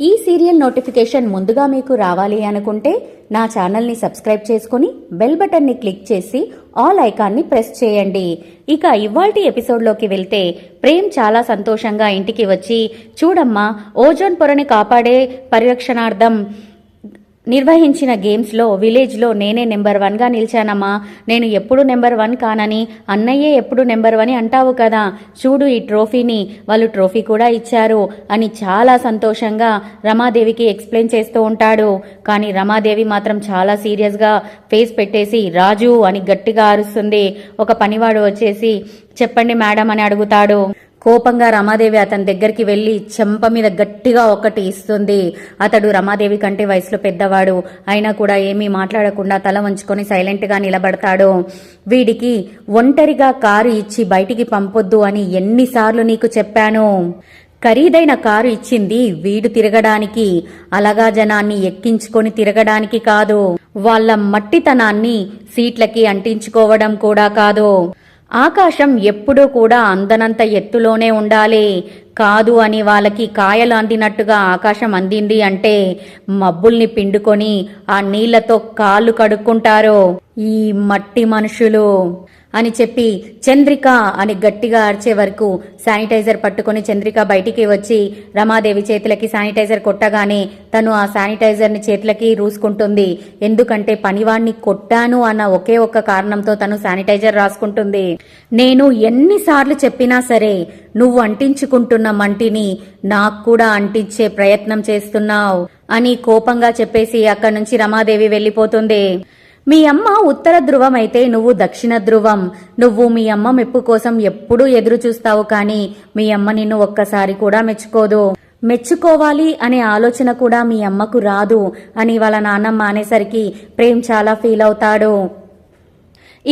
ఈ serial notification ముందుగా మీకు రావాలి అనుకుంటే నా ఛానల్ని సబ్స్క్రైబ్ చేసుకుని బెల్ బటన్ని క్లిక్ చేసి ఆల్ ఐకాన్ని ప్రెస్ చేయండి. ఇక ఇవాల్టి ఎపిసోడ్లోకి వెళ్తే ప్రేమ్ చాలా సంతోషంగా ఇంటికి వచ్చి చూడమ్మా ఓజోన్ పొరని కాపాడే పరిరక్షణార్థం నిర్వహించిన గేమ్స్లో విలేజ్లో నేనే నెంబర్ వన్గా నిలిచానమ్మా. నేను ఎప్పుడు నెంబర్ వన్ కానని అన్నయ్యే ఎప్పుడు నెంబర్ వన్ అంటావు కదా. చూడు ఈ ట్రోఫీని వాళ్ళు ట్రోఫీ కూడా ఇచ్చారు అని చాలా సంతోషంగా రమాదేవికి ఎక్స్ప్లెయిన్ చేస్తూ ఉంటాడు. కానీ రమాదేవి మాత్రం చాలా సీరియస్గా ఫేస్ పెట్టేసి రాజు అని గట్టిగా అరుస్తుంది. ఒక పనివాడు వచ్చేసి చెప్పండి మేడం అని అడుగుతాడు. కోపంగా రమాదేవి అతని దగ్గరికి వెళ్ళి చెంప మీద గట్టిగా ఒకటి ఇస్తుంది. అతడు రమాదేవి కంటే వయసులో పెద్దవాడు. అయినా కూడా ఏమీ మాట్లాడకుండా తల వంచుకొని సైలెంట్గా నిలబడతాడు. వీడికి ఒంటరిగా కారు ఇచ్చి బయటికి పంపొద్దు అని ఎన్నిసార్లు నీకు చెప్పాను. ఖరీదైన కారు ఇచ్చింది వీడు తిరగడానికి. అలగా జనాన్ని ఎక్కించుకొని తిరగడానికి కాదు. వాళ్ళ మట్టితనాన్ని సీట్లకి అంటించుకోవడం కూడా కాదు. ఆకాశం ఎప్పుడూ కూడా అందనంత ఎత్తులోనే ఉండాలి. కాదు అని వాళ్ళకి కాయలు అందినట్టుగా ఆకాశం అందింది అంటే మబ్బుల్ని పిండుకొని ఆ నీళ్ళతో కాళ్ళు కడుక్కుంటారో ఈ మట్టి మనుషులు. అని చెప్పి చంద్రిక అని గట్టిగా అరిచే వరకు శానిటైజర్ పట్టుకొని చంద్రిక బయటికి వచ్చి రమాదేవి చేతులకి శానిటైజర్ కొట్టగానే తను ఆ శానిటైజర్ని చేతులకి రూసుకుంటుంది. ఎందుకంటే పనివాణ్ణి కొట్టాను అన్న ఒకే ఒక్క కారణంతో తను శానిటైజర్ రాసుకుంటుంది. నేను ఎన్నిసార్లు చెప్పినా సరే నువ్వు అంటించుకుంటున్న మంటిని నాకు కూడా అంటించే ప్రయత్నం చేస్తున్నావు అని కోపంగా చెప్పేసి అక్కడి నుంచి రమాదేవి వెళ్ళిపోతుంది. మీ అమ్మ ఉత్తర ధ్రువం అయితే నువ్వు దక్షిణ ధ్రువం. నువ్వు మీ అమ్మ మెప్పు కోసం ఎప్పుడూ ఎదురు చూస్తావు కానీ మీ అమ్మ నిన్ను ఒక్కసారి కూడా మెచ్చుకోదు. మెచ్చుకోవాలి అనే ఆలోచన కూడా మీ అమ్మకు రాదు అని వాళ్ళ నాన్నమ్మ అనేసరికి ప్రేమ్ చాలా ఫీల్ అవుతాడు.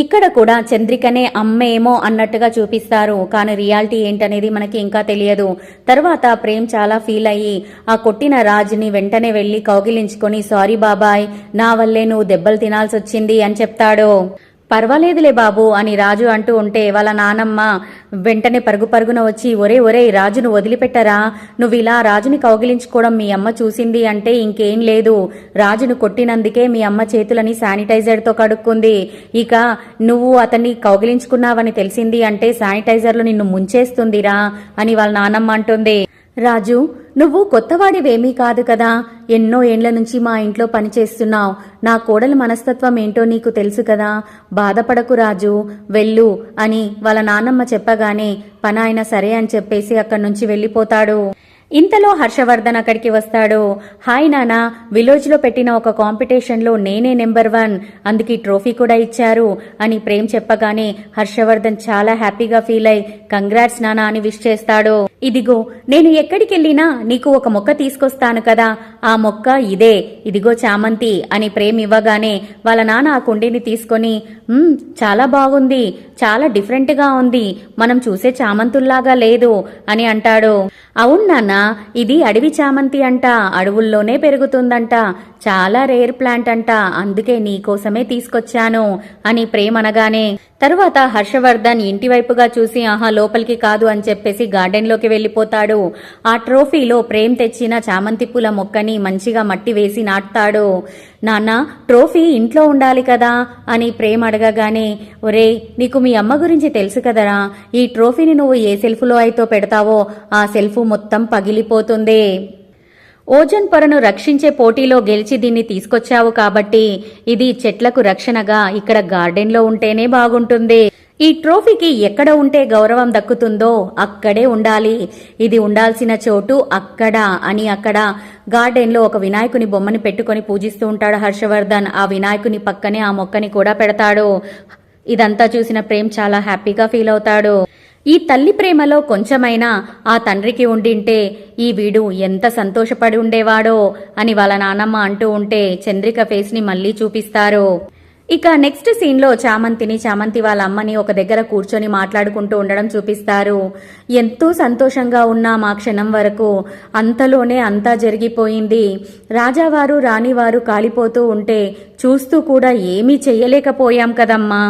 ఇక్కడ కూడా చంద్రికనే అమ్మేమో అన్నట్టుగా చూపిస్తారు. కానీ రియాలిటీ ఏంటనేది మనకి ఇంకా తెలియదు. తర్వాత ప్రేమ్ చాలా ఫీల్ అయ్యి ఆ కొట్టిన రాజుని వెంటనే వెళ్ళి కౌగిలించుకొని సారీ బాబాయ్ నా వల్లే నువ్వు దెబ్బలు తినాల్సి వచ్చింది అని చెప్తాడు. పర్వాలేదులే బాబు అని రాజు అంటూ ఉంటే వాళ్ళ నానమ్మ వెంటనే పరుగు పరుగున వచ్చి ఒరే ఒరే రాజును వదిలిపెట్టరా? నువ్వు ఇలా రాజుని కౌగిలించుకోవడం మీ అమ్మ చూసింది అంటే ఇంకేం లేదు. రాజును కొట్టినందుకే మీ అమ్మ చేతులని శానిటైజర్తో కడుక్కుంది. ఇక నువ్వు అతన్ని కౌగిలించుకున్నావని తెలిసింది అంటే శానిటైజర్లు నిన్ను ముంచేస్తుందిరా అని వాళ్ళ నానమ్మ అంటుంది. రాజు నువ్వు కొత్తవాడివేమీ కాదు కదా. ఎన్నో ఏండ్ల నుంచి మా ఇంట్లో పనిచేస్తున్నావు. నా కోడల మనస్తత్వం ఏంటో నీకు తెలుసు కదా. బాధపడకు రాజు. వెళ్ళు అని వాళ్ళ నాన్నమ్మ చెప్పగానే పనాయన సరే అని చెప్పేసి అక్కడి నుంచి వెళ్ళిపోతాడు. ఇంతలో హర్షవర్ధన్ అక్కడికి వస్తాడు. హాయ్ నానా విలేజ్లో పెట్టిన ఒక కాంపిటీషన్లో నేనే నెంబర్ వన్ అందుకే ట్రోఫీ కూడా ఇచ్చారు అని ప్రేమ్ చెప్పగానే హర్షవర్ధన్ చాలా హ్యాపీగా ఫీల్ అయి కంగ్రాట్స్ నానా అని విష్ చేస్తాడు. ఇదిగో నేను ఎక్కడికెళ్ళినా నీకు ఒక మొక్క తీసుకొస్తాను కదా ఆ మొక్క ఇదే ఇదిగో చామంతి అని ప్రేమ్ ఇవ్వగానే వాళ్ళ నాన్న ఆ కుండీని తీసుకొని చాలా బాగుంది చాలా డిఫరెంట్గా ఉంది మనం చూసే చామంతుల్లాగా లేదు అని అంటాడు. అవును నాన్న ఇది అడవి చామంతి అంట అడవుల్లోనే పెరుగుతుందంట చాలా రేర్ ప్లాంట్ అంట అందుకే నీకోసమే తీసుకొచ్చాను అని ప్రేమ్ అనగానే తరువాత హర్షవర్ధన్ ఇంటివైపుగా చూసి ఆహా లోపలికి కాదు అని చెప్పేసి గార్డెన్లోకి వెళ్ళిపోతాడు. ఆ ట్రోఫీలో ప్రేమ్ తెచ్చిన చామంతి పూల మొక్కని మంచిగా మట్టి వేసి నాటుతాడు? నాన్న ట్రోఫీ ఇంట్లో ఉండాలి కదా? అని ప్రేమ్ అడగగానే ఒరే నీకు మీ అమ్మ గురించి తెలుసు కదరా? ఈ ట్రోఫీని నువ్వు ఏ సెల్ఫ్లో అయితే పెడతావో ఆ సెల్ఫ్ మొత్తం పగిలిపోతుంది. ఓజోన్ పొరను రక్షించే పోటీలో గెలిచి దీన్ని తీసుకొచ్చావు కాబట్టి ఇది చెట్లకు రక్షణగా ఇక్కడ గార్డెన్లో ఉంటేనే బాగుంటుంది. ఈ ట్రోఫీకి ఎక్కడ ఉంటే గౌరవం దక్కుతుందో అక్కడే ఉండాలి. ఇది ఉండాల్సిన చోటు అక్కడ అని అక్కడ గార్డెన్లో ఒక వినాయకుని బొమ్మని పెట్టుకొని పూజిస్తూ ఉంటాడు హర్షవర్ధన్. ఆ వినాయకుని పక్కనే ఆ మొక్కని కూడా పెడతాడు. ఇదంతా చూసిన ప్రేమ్ చాలా హ్యాపీగా ఫీల్ అవుతాడు. ఈ తల్లి ప్రేమలో కొంచెమైనా ఆ తండ్రికి ఉండింటే ఈ వీడు ఎంత సంతోషపడి ఉండేవాడో అని వాళ్ళ నానమ్మ అంటూ ఉంటే చంద్రిక ఫేస్ని మళ్ళీ చూపిస్తారు. ఇక నెక్స్ట్ సీన్లో చామంతిని చామంతి వాళ్ళ అమ్మని ఒక దగ్గర కూర్చొని మాట్లాడుకుంటూ ఉండడం చూపిస్తారు. ఎంతో సంతోషంగా ఉన్నా మా క్షణం వరకు. అంతలోనే అంతా జరిగిపోయింది. రాజావారు రాణివారు కాలిపోతూ ఉంటే చూస్తూ కూడా ఏమీ చెయ్యలేకపోయాం కదమ్మా.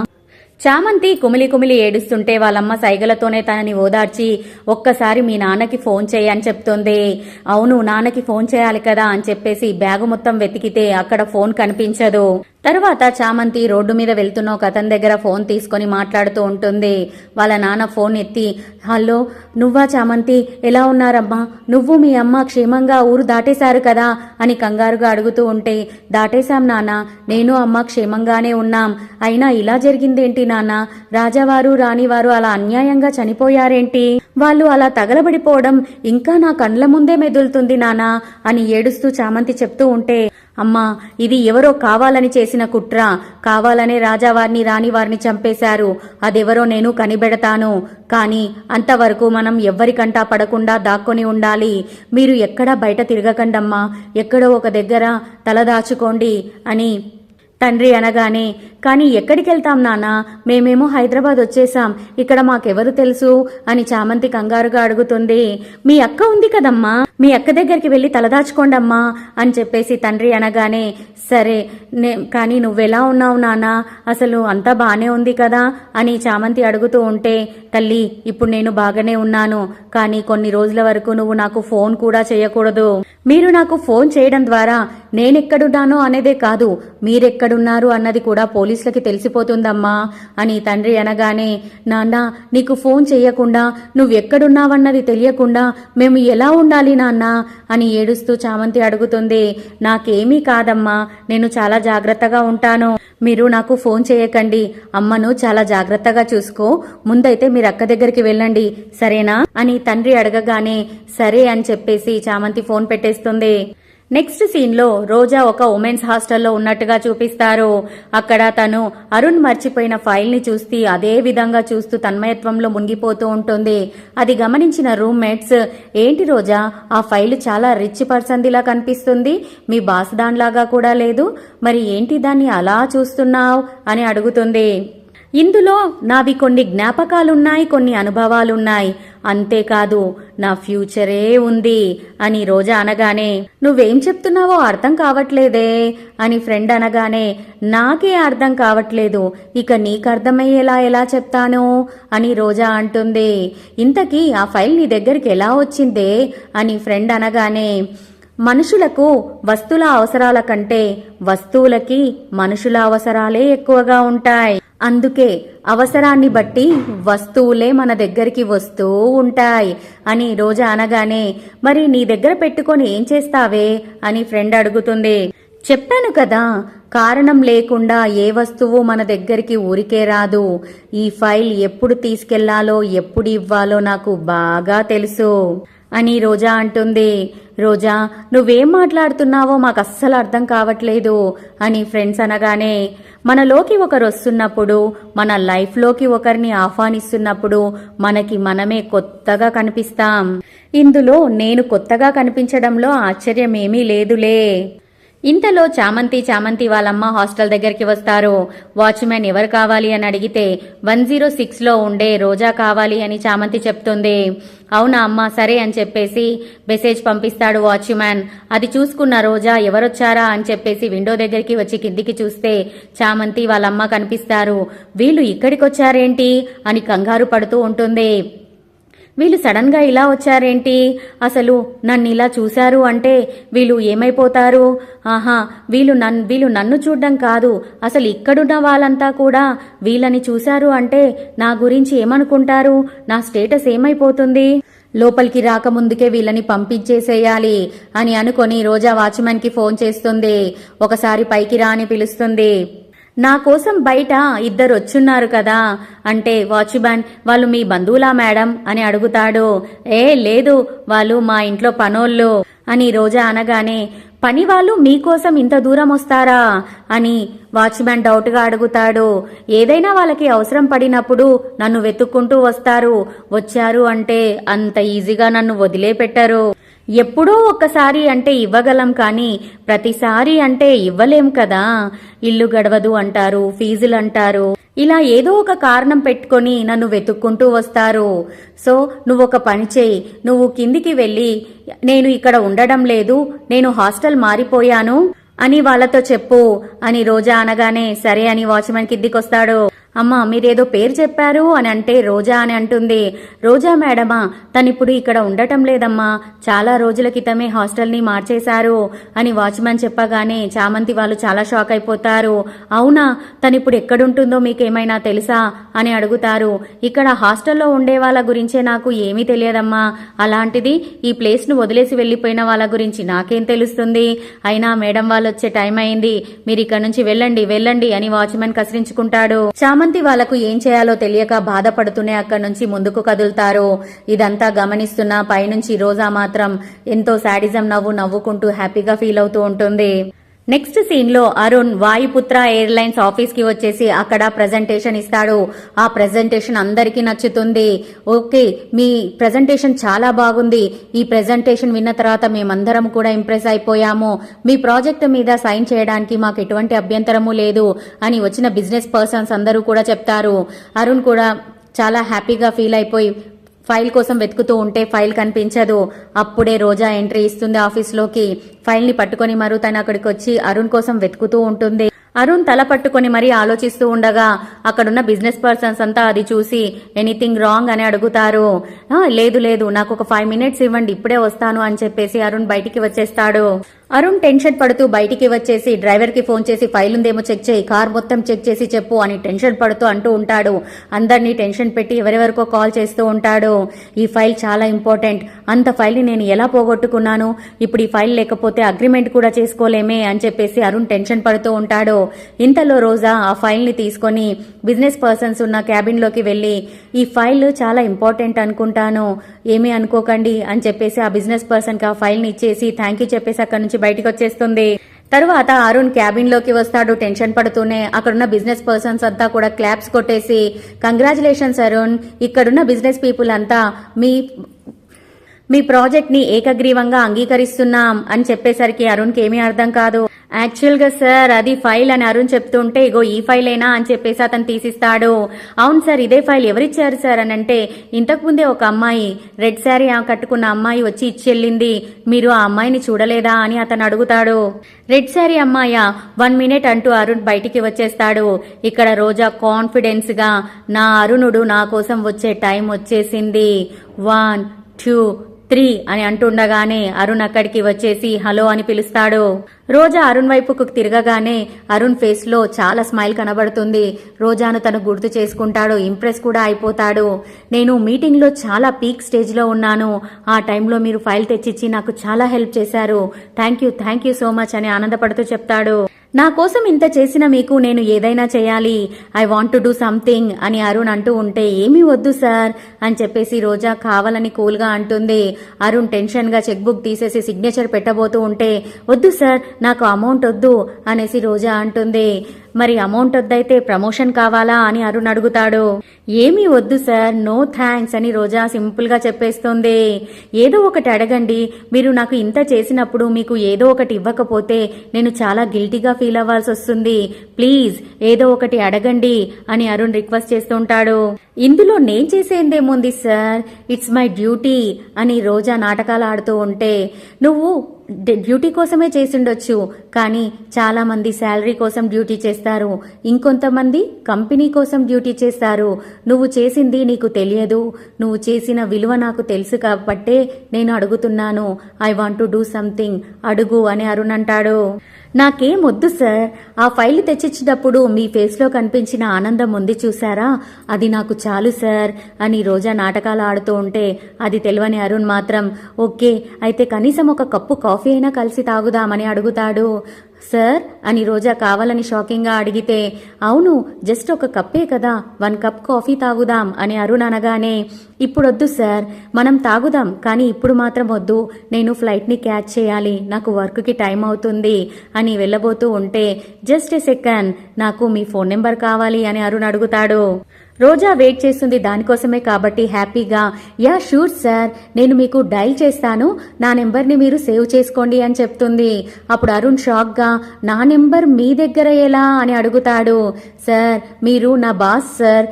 చామంతి కుమిలి కుమిలి ఏడుస్తుంటే వాళ్ళమ్మ సైగలతోనే తనని ఓదార్చి ఒక్కసారి మీ నాన్నకి ఫోన్ చేయి అని చెప్తుంది. అవును నాన్నకి ఫోన్ చేయాలి కదా అని చెప్పేసి బ్యాగు మొత్తం వెతికితే అక్కడ ఫోన్ కనిపించదు. తర్వాత చామంతి రోడ్డు మీద వెళ్తున్న ఒక అతని దగ్గర ఫోన్ తీసుకొని మాట్లాడుతూ ఉంటుంది. వాళ్ళ నాన్న ఫోన్ ఎత్తి హలో నువ్వా చామంతి? ఎలా ఉన్నారమ్మా? నువ్వు మీ అమ్మ క్షేమంగా ఊరు దాటేశారు కదా? అని కంగారుగా అడుగుతూ ఉంటే దాటేశాం నాన్న. నేను అమ్మ క్షేమంగానే ఉన్నాం. అయినా ఇలా జరిగిందేంటి నాన్న? రాజావారు రాణివారు అలా అన్యాయంగా చనిపోయారేంటి? వాళ్ళు అలా తగలబడిపోవడం ఇంకా నా కండ్ల ముందే మెదులుతుంది నానా అని ఏడుస్తూ చామంతి చెప్తూ ఉంటే అమ్మా ఇది ఎవరో కావాలని చేసిన కుట్ర. కావాలనే రాజావారిని రాణివారిని చంపేశారు. అదెవరో నేను కనిపెడతాను కానీ అంతవరకు మనం ఎవ్వరికంటా పడకుండా దాక్కొని ఉండాలి. మీరు ఎక్కడా బయట తిరగకండమ్మా. ఎక్కడో ఒక దగ్గర తలదాచుకోండి అని తండ్రి అనగానే కానీ ఎక్కడికెళ్తాం నానా నాన్న? మేమేమో హైదరాబాద్ వచ్చేసాం ఇక్కడ మాకెవరు తెలుసు? అని చామంతి కంగారుగా అడుగుతుంది. మీ అక్క ఉంది కదమ్మా. మీ అక్క దగ్గరికి వెళ్ళి తలదాచుకోండమ్మా అని చెప్పేసి తండ్రి అనగానే సరే నే కానీ నువ్వెలా ఉన్నావు నాన్న? అసలు అంతా బాగానే ఉంది కదా? అని చామంతి అడుగుతూ ఉంటే తల్లి ఇప్పుడు నేను బాగానే ఉన్నాను కానీ కొన్ని రోజుల వరకు నువ్వు నాకు ఫోన్ కూడా చేయకూడదు. మీరు నాకు ఫోన్ చేయడం ద్వారా నేనెక్కడున్నానో అనేదే కాదు మీరెక్కడున్నారు అన్నది కూడా పోలీసులకి తెలిసిపోతుందమ్మా అని తండ్రి అనగానే నాన్న నీకు ఫోన్ చేయకుండా నువ్వెక్కడున్నావన్నది తెలియకుండా మేము ఎలా ఉండాలి నా నాన్న అని ఏడుస్తూ చామంతి అడుగుతుంది. నాకేమీ కాదమ్మా నేను చాలా జాగ్రత్తగా ఉంటాను. మీరు నాకు ఫోన్ చేయకండి. అమ్మను చాలా జాగ్రత్తగా చూసుకో. ముందైతే మీరు అక్క దగ్గరికి వెళ్ళండి. సరేనా? అని తండ్రి అడగగానే సరే అని చెప్పేసి చామంతి ఫోన్ పెట్టేస్తుంది. నెక్స్ట్ సీన్లో రోజా ఒక ఉమెన్స్ హాస్టల్లో ఉన్నట్టుగా చూపిస్తారు. అక్కడ తను అరుణ్ మర్చిపోయిన ఫైల్ని అదే విధంగా చూస్తూ తన్మయత్వంలో మునిగిపోతూ ఉంటుంది. అది గమనించిన రూమ్మేట్స్ ఏంటి రోజా ఆ ఫైల్ చాలా రిచ్ పర్సన్దిలా కనిపిస్తుంది. మీ బాస్ దానిలాగా కూడా లేదు. మరి ఏంటి దాన్ని అలా చూస్తున్నావు? అని అడుగుతుంది. ఇందులో నావి కొన్ని జ్ఞాపకాలున్నాయి కొన్ని అనుభవాలున్నాయి. అంతేకాదు నా ఫ్యూచరే ఉంది అని రోజా అనగానే నువ్వేం చెప్తున్నావో అర్థం కావట్లేదే అని ఫ్రెండ్ అనగానే నాకే అర్థం కావట్లేదు. ఇక నీకు అర్థమయ్యేలా ఎలా చెప్తాను? అని రోజా అంటుంది. ఇంతకీ ఆ ఫైల్ నీ దగ్గరికి ఎలా వచ్చిందే? అని ఫ్రెండ్ అనగానే మనుషులకు వస్తుల అవసరాల కంటే వస్తువులకి మనుషుల అవసరాలే ఎక్కువగా ఉంటాయి. అందుకే అవసరాన్ని బట్టి వస్తువులే మన దగ్గరికి వస్తూ ఉంటాయి అని రోజా అనగానే మరి నీ దగ్గర పెట్టుకొని ఏం చేస్తావే? అని ఫ్రెండ్ అడుగుతుంది. చెప్పాను కదా కారణం లేకుండా ఏ వస్తువు మన దగ్గరికి ఊరికే రాదు. ఈ ఫైల్ ఎప్పుడు తీసుకెళ్ళాలో ఎప్పుడు ఇవ్వాలో నాకు బాగా తెలుసు. అని రోజా అంటుంది. రోజా నువ్వేం మాట్లాడుతున్నావో మాకు అస్సలు అర్థం కావట్లేదు అని ఫ్రెండ్స్ అనగానే మనలోకి ఒకరు వస్తున్నప్పుడు మన లైఫ్లోకి ఒకరిని ఆహ్వానిస్తున్నప్పుడు మనకి మనమే కొత్తగా కనిపిస్తాం. ఇందులో నేను కొత్తగా కనిపించడంలో ఆశ్చర్యమేమీ లేదులే. ఇంతలో చామంతి చామంతి వాళ్ళమ్మ హాస్టల్ దగ్గరికి వస్తారు. వాచ్మెన్ ఎవరు కావాలి అని అడిగితే వన్ జీరో సిక్స్లో ఉండే రోజా కావాలి అని చామంతి చెప్తుంది. అవునా అమ్మ సరే అని చెప్పేసి మెసేజ్ పంపిస్తాడు వాచ్మెన్. అది చూసుకున్న రోజా ఎవరొచ్చారా అని చెప్పేసి విండో దగ్గరికి వచ్చి కిందికి చూస్తే చామంతి వాళ్ళమ్మ కనిపిస్తారు. వీళ్ళు ఇక్కడికి వచ్చారేంటి అని కంగారు పడుతూ ఉంటుంది. వీళ్ళు సడన్గా ఇలా వచ్చారేంటి? అసలు నన్ను ఇలా చూశారు అంటే వీళ్ళు ఏమైపోతారు? ఆహా వీళ్ళు నన్ను వీళ్ళు నన్ను చూడడం కాదు. అసలు ఇక్కడున్న వాళ్ళంతా కూడా వీళ్ళని చూశారు అంటే నా గురించి ఏమనుకుంటారు? నా స్టేటస్ ఏమైపోతుంది? లోపలికి రాకముందుకే వీళ్ళని పంపించేసేయాలి అని అనుకొని రోజా వాచ్మెన్కి ఫోన్ చేస్తుంది. ఒకసారి పైకి రా అని పిలుస్తుంది. నా కోసం బయట ఇద్దరు వచ్చున్నారు కదా అంటే వాచ్మ్యాన్ వాళ్ళు మీ బంధువులా మేడం? అని అడుగుతాడు. ఏ లేదు వాళ్ళు మా ఇంట్లో పనోళ్ళు అని రోజా అనగానే పని వాళ్ళు మీకోసం ఇంత దూరం వస్తారా? అని వాచ్మ్యాన్ డౌట్గా అడుగుతాడు. ఏదైనా వాళ్ళకి అవసరం పడినప్పుడు నన్ను వెతుక్కుంటూ వస్తారు. వచ్చారు అంటే అంత ఈజీగా నన్ను వదిలేపెట్టరు. ఎప్పుడో ఒక్కసారి అంటే ఇవ్వగలం కానీ ప్రతిసారి అంటే ఇవ్వలేం కదా. ఇల్లు గడవదు అంటారు ఫీజులు అంటారు. ఇలా ఏదో ఒక కారణం పెట్టుకొని నన్ను వెతుక్కుంటూ వస్తారు. సో నువ్వు ఒక పని చేయి. నువ్వు కిందికి వెళ్ళి నేను ఇక్కడ ఉండడం లేదు నేను హాస్టల్ మారిపోయాను అని వాళ్ళతో చెప్పు అని రోజా అనగానే సరే అని వాచ్మెన్ కిందికొస్తాడు. అమ్మా మీరేదో పేరు చెప్పారు అని అంటే రోజా అని అంటుంది. రోజా మేడమా తనిప్పుడు ఇక్కడ ఉండటం లేదమ్మా. చాలా రోజుల క్రితమే హాస్టల్ని మార్చేశారు అని వాచ్మెన్ చెప్పగానే చామంతి వాళ్ళు చాలా షాక్ అయిపోతారు. అవునా తనిప్పుడు ఎక్కడుంటుందో మీకేమైనా తెలుసా అని అడుగుతారు. ఇక్కడ హాస్టల్లో ఉండే వాళ్ళ గురించే నాకు ఏమీ తెలియదమ్మా. అలాంటిది ఈ ప్లేస్ను వదిలేసి వెళ్ళిపోయిన వాళ్ళ గురించి నాకేం తెలుస్తుంది? అయినా మేడం వాళ్ళు వచ్చే టైం అయింది. మీరు ఇక్కడ నుంచి వెళ్ళండి వెళ్ళండి అని వాచ్మెన్ కసిరించుకుంటాడు. చామంతి వాళ్ళకు ఏం చేయాలో తెలియక బాధపడుతూనే అక్కడి నుంచి ముందుకు కదులుతారు. ఇదంతా గమనిస్తున్న పైనుంచి రోజా మాత్రం ఎంతో శాడిజం నవ్వు నవ్వుకుంటూ హ్యాపీగా ఫీల్ అవుతూ ఉంటుంది. నెక్స్ట్ సీన్లో అరుణ్ వాయుపుత్ర ఎయిర్లైన్స్ ఆఫీస్కి వచ్చేసి అక్కడ ప్రజెంటేషన్ ఇస్తాడు. ఆ ప్రజెంటేషన్ అందరికీ నచ్చుతుంది. ఓకే మీ ప్రజెంటేషన్ చాలా బాగుంది. ఈ ప్రజెంటేషన్ విన్న తర్వాత మేమందరం కూడా ఇంప్రెస్ అయిపోయాము. మీ ప్రాజెక్ట్ మీద సైన్ చేయడానికి మాకు ఎటువంటి అభ్యంతరము లేదు అని వచ్చిన బిజినెస్ పర్సన్స్ అందరూ కూడా చెప్తారు. అరుణ్ కూడా చాలా హ్యాపీగా ఫీల్ అయిపోయి ఫైల్ కోసం వెతుకుతూ ఉంటే ఫైల్ కనిపించదు. అప్పుడే రోజా ఎంట్రీ ఇస్తుంది ఆఫీస్లోకి. ఫైల్ని పట్టుకొని మరో తను అక్కడికి వచ్చి అరుణ్ కోసం వెతుకుతూ ఉంటుంది. అరుణ్ తల పట్టుకొని మరీ ఆలోచిస్తూ ఉండగా అక్కడున్న బిజినెస్ పర్సన్స్ అంతా అది చూసి ఎనీథింగ్ రాంగ్ అని అడుగుతారు. లేదు లేదు నాకు ఒక ఫైవ్ మినిట్స్ ఇవ్వండి ఇప్పుడే వస్తాను అని చెప్పేసి అరుణ్ బయటికి వచ్చేస్తాడు. అరుణ్ టెన్షన్ పడుతూ బయటికి వచ్చేసి డ్రైవర్కి ఫోన్ చేసి ఫైల్ ఉందేమో చెక్ చేయి కార్ మొత్తం చెక్ చేసి చెప్పు అని టెన్షన్ పడుతూ అంటూ ఉంటాడు. అందరినీ టెన్షన్ పెట్టి ఎవరెవరికో కాల్ చేస్తూ ఉంటాడు. ఈ ఫైల్ చాలా ఇంపార్టెంట్ అంత ఫైల్ని నేను ఎలా పోగొట్టుకున్నాను? ఇప్పుడు ఈ ఫైల్ లేకపోతే అగ్రిమెంట్ కూడా చేసుకోలేమే అని చెప్పేసి అరుణ్ టెన్షన్ పడుతూ ఉంటాడు. ఇంతలో రోజా ఆ ఫైల్ని తీసుకొని బిజినెస్ పర్సన్స్ ఉన్న క్యాబిన్లోకి వెళ్ళి ఈ ఫైల్ చాలా ఇంపార్టెంట్ అనుకుంటాను ఏమీ అనుకోకండి అని చెప్పేసి ఆ బిజినెస్ పర్సన్కి ఆ ఫైల్ని ఇచ్చేసి థ్యాంక్ యూ చెప్పేసి అక్కడి నుంచి బయటికి వచ్చేస్తుంది. తరువాత అరుణ్ క్యాబిన్లోకి వస్తాడు టెన్షన్ పడుతూనే. అక్కడున్న బిజినెస్ పర్సన్స్ అంతా కూడా క్లాప్స్ కొట్టేసి కంగ్రాచులేషన్స్ అరుణ్ ఇక్కడున్న బిజినెస్ పీపుల్ అంతా మీ మీ ప్రాజెక్ట్ని ఏకగ్రీవంగా అంగీకరిస్తున్నాం అని చెప్పేసరికి అరుణ్కి ఏమీ అర్థం కాదు. యాక్చువల్గా సార్ అది ఫైల్ అని అరుణ్ చెప్తుంటే ఇగో ఈ ఫైలేనా? అని చెప్పేసి అతను తీసిస్తాడు. అవును సార్ ఇదే ఫైల్ ఎవరిచ్చారు సార్ అని అంటే ఇంతకుముందే ఒక అమ్మాయి రెడ్ శారీ ఆ కట్టుకున్న అమ్మాయి వచ్చి ఇచ్చెళ్ళింది. మీరు ఆ అమ్మాయిని చూడలేదా? అని అతను అడుగుతాడు. రెడ్ శారీ అమ్మాయ? వన్ మినిట్ అంటూ అరుణ్ బయటికి వచ్చేస్తాడు. ఇక్కడ రోజా కాన్ఫిడెన్స్గా నా అరుణుడు నా కోసం వచ్చే టైం వచ్చేసింది. వన్ టూ త్రీ అని అంటుండగానే అరుణ్ అక్కడికి వచ్చేసి హలో అని పిలుస్తాడు. రోజా అరుణ్ వైపుకు తిరగగానే అరుణ్ ఫేస్లో చాలా స్మైల్ కనబడుతుంది. రోజాను తను గుర్తు చేసుకుంటాడు. ఇంప్రెస్ కూడా అయిపోతాడు. నేను మీటింగ్లో చాలా పీక్ స్టేజ్లో ఉన్నాను. ఆ టైంలో మీరు ఫైల్ తెచ్చిచ్చి నాకు చాలా హెల్ప్ చేశారు. Thank you thank you so much అని ఆనందపడుతూ చెప్తాడు. నా కోసం ఇంత చేసిన మీకు నేను ఏదైనా చేయాలి. I want to do something అని అరుణ్ అంటూ ఉంటే ఏమీ వద్దు సార్ అని చెప్పేసి రోజా కావాలని కూల్గా అంటుంది. అరుణ్ టెన్షన్గా చెక్ బుక్ తీసేసి సిగ్నేచర్ పెట్టబోతూ ఉంటే వద్దు సార్ నాకు అమౌంట్ వద్దు అనేసి రోజా అంటుంది. మరి అమౌంట్ వద్దైతే ప్రమోషన్ కావాలా అని అరుణ్ అడుగుతాడు. ఏమీ వద్దు సార్ నో థ్యాంక్స్ అని రోజా సింపుల్గా చెప్పేస్తుంది. ఏదో ఒకటి అడగండి మీరు నాకు ఇంత చేసినప్పుడు మీకు ఏదో ఒకటి ఇవ్వకపోతే నేను చాలా గిల్టీగా ఫీల్ అవ్వాల్సి వస్తుంది. ప్లీజ్ ఏదో ఒకటి అడగండి అని అరుణ్ రిక్వెస్ట్ చేస్తుంటాడు ఇందులో నేను చేసేందేముంది సార్? ఇట్స్ మై డ్యూటీ అని రోజా నాటకాలు ఆడుతూ ఉంటే నువ్వు డ్యూటీ కోసమే చేసిండొచ్చు కానీ చాలామంది శాలరీ కోసం డ్యూటీ చేస్తారు. ఇంకొంతమంది కంపెనీ కోసం డ్యూటీ చేస్తారు. నువ్వు చేసింది నీకు తెలియదు. నువ్వు చేసిన విలువ నాకు తెలుసు కాబట్టే నేను అడుగుతున్నాను. I want to do something అడుగు అని అరుణ్ అంటాడు. నాకేం వద్దు సార్. ఆ ఫైల్ తెచ్చిచ్చినప్పుడు మీ ఫేస్లో కనిపించిన ఆనందం ఉంది చూసారా అది నాకు చాలు సార్ అని రోజా నాటకాలు ఆడుతూ ఉంటే అది తెలియని అరుణ్ మాత్రం ఓకే అయితే కనీసం ఒక కప్పు కాఫీ అయినా కలిసి తాగుదామని అడుగుతాడు. సార్ అని రోజా కావాలని షాకింగ్గా అడిగితే అవును జస్ట్ ఒక కప్పే కదా వన్ కప్ కాఫీ తాగుదాం అని అరుణ్ అనగానే ఇప్పుడు వద్దు సార్ మనం తాగుదాం కానీ ఇప్పుడు మాత్రం వద్దు నేను ఫ్లైట్ని క్యాచ్ చేయాలి నాకు వర్క్కి టైం అవుతుంది అని వెళ్ళబోతూ ఉంటే జస్ట్ ఎ సెకండ్ నాకు మీ ఫోన్ నెంబర్ కావాలి అని అరుణ్ అడుగుతాడు. రోజా వెయిట్ చేస్తుంది దానికోసమే కాబట్టి హ్యాపీగా యా షూర్ సార్. నేను మీకు డైల్ చేస్తాను. నా నెంబర్ని మీరు సేవ్ చేసుకోండి అని చెప్తుంది. అప్పుడు అరుణ్ షాక్గా నా నెంబర్ మీ దగ్గర ఎలా అని అడుగుతాడు. సార్ మీరు నా బాస్ సార్.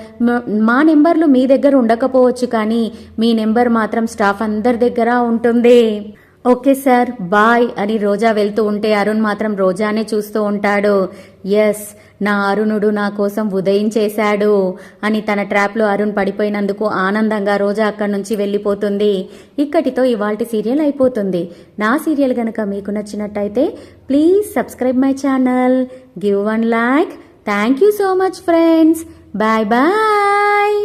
మా నెంబర్లు మీ దగ్గర ఉండకపోవచ్చు కానీ మీ నెంబర్ మాత్రం స్టాఫ్ అందరి దగ్గర ఉంటుంది. ఓకే సార్ బాయ్ అని రోజా వెళ్తూ ఉంటే అరుణ్ మాత్రం రోజానే చూస్తూ ఉంటాడు. ఎస్ నా అరుణుడు నా కోసం ఉదయించేశాడు అని తన ట్రాప్లో అరుణ్ పడిపోయినందుకు ఆనందంగా రోజా అక్కడి నుంచి వెళ్ళిపోతుంది. ఇక్కడితో ఇవాల్టి సీరియల్ అయిపోతుంది. నా సీరియల్ గనక మీకు నచ్చినట్టయితే please subscribe my channel give one like. Thank you so much friends. Bye bye.